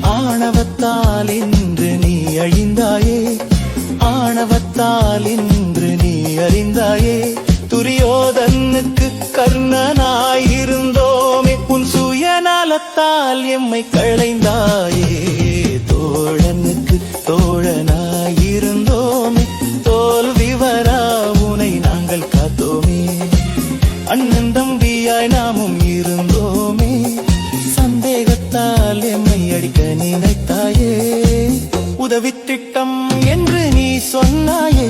ஆணவத்தால் இன்று நீ அழிந்தாயே ஆணவத்தால் இன்று நீ அறிந்தாயே துரியோதனுக்கு கர்ணனாயிருந்தோமே உன் சுயநலத்தால் எம்மை களைந்தாயே. தோழனுக்கு தோழனாயிருந்தோமே தோல்வி வரா உனை நாங்கள் காத்தோமே. அண்ணன் தம்பியாய் நாமும் இருந்தோம் உதவி திட்டம் என்று நீ சொன்னாயே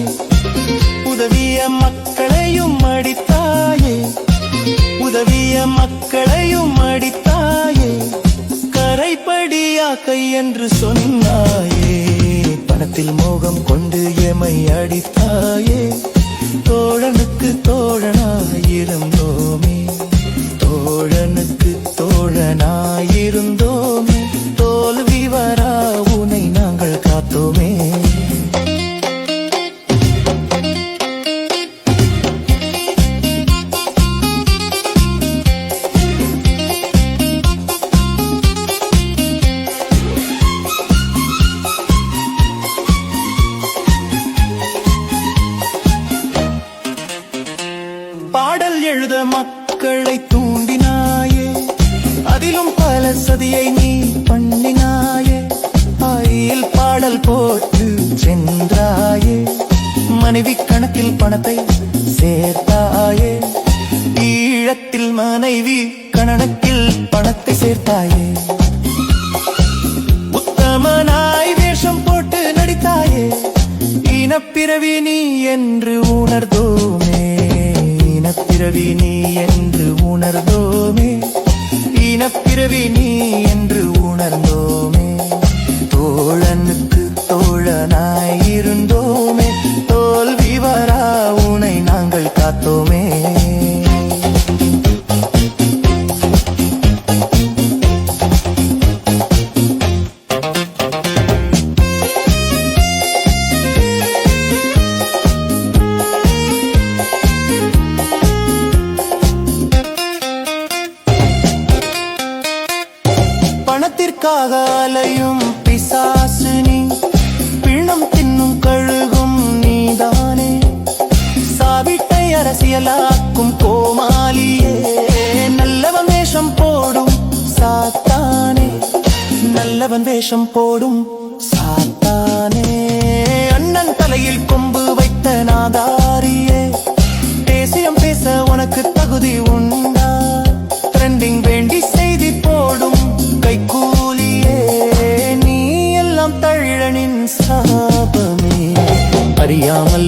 உதவிய மக்களையும் அடித்தாயே உதவிய மக்களையும் அடித்தாயே கரைப்படியாக்கை என்று சொன்னாயே. பணத்தில் மோகம் கொண்டு எமை அடித்தாயே தோழனுக்கு தோழனாயிருந்தோமே தோழனுக்கு தோழனாயிருந்தோமே. எழுத மக்களை தூண்டினாயே. அதிலும் பல சதியை நீ பண்ணினாயே. ஆயில் பாடல் போட்டு சென்றாயே. மனைவி கணக்கில் பணத்தை சேர்த்தாயே. ஈழத்தில் மனைவி கணக்கில் பணத்தை சேர்த்தாயே. உத்தமனாய் வேஷம் போட்டு நடித்தாயே. இனப்பிறவி நீ என்று உணர்ந்தோமே இனப்பிறவி நீ என்று உணர்ந்தோமே. இனப்பிறவி நீ என்று உணர்ந்தோமே. தோழனுக்கு பணத்திற்காக அலையும் பிசாசு நீ. பிணம் தின்னும் கழுகும் நீதானே. சாவிட்டை அரசியலாக்கும் கோமாளியே. நல்லவன் வேஷம் போடும் சாத்தானே. நல்லவன் வேஷம் போடும் சாத்தானே. அண்ணன் தலையில் கொம்பு வைத்த நாதா. அறியாமல்